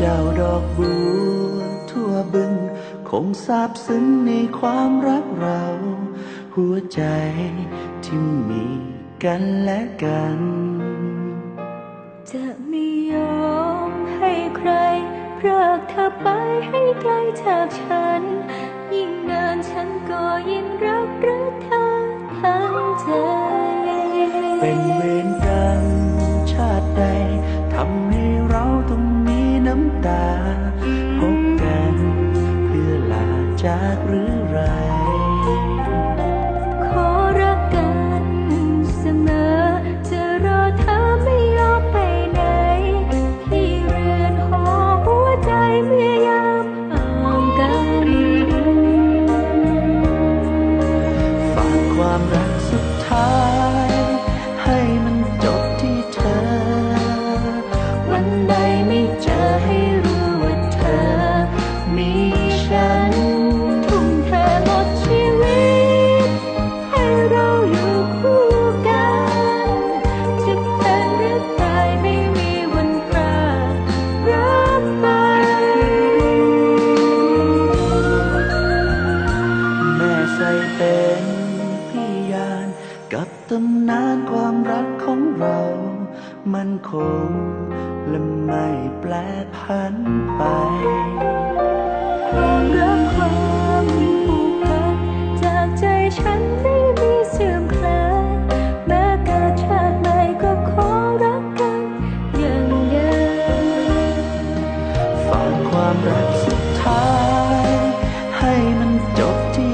เจ้าดอกบัวทั่วบึง คงซาบซึ้งในความรักเรา หัวใจที่มีกันและกัน จะไม่ยอมให้ใครเลิกเธอไปให้ไกลจากฉัน ยิ่งนานฉันก็ยิ่งรักรักเธอทั้งใจ เป็นเวรกรรมชาติใดทำให้ ตำนานความรักของเรา มันคงและไม่แปรผันไป ความรักความผูกพันจากใจฉันไม่มีเสื่อมคลาย แม้เกิดชาติใหม่ก็ขอรักกันอย่างเดิมฝากความรักสุดท้าย ให้มันจบที่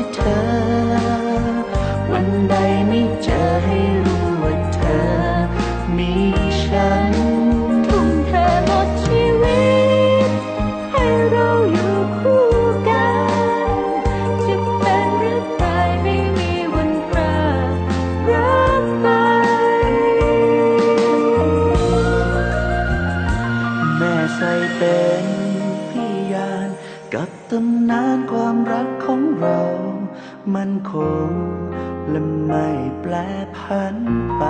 แม่ใส่เป็นพิยานกับตำนานความรักของเรา มันคงและไม่แปลผันไป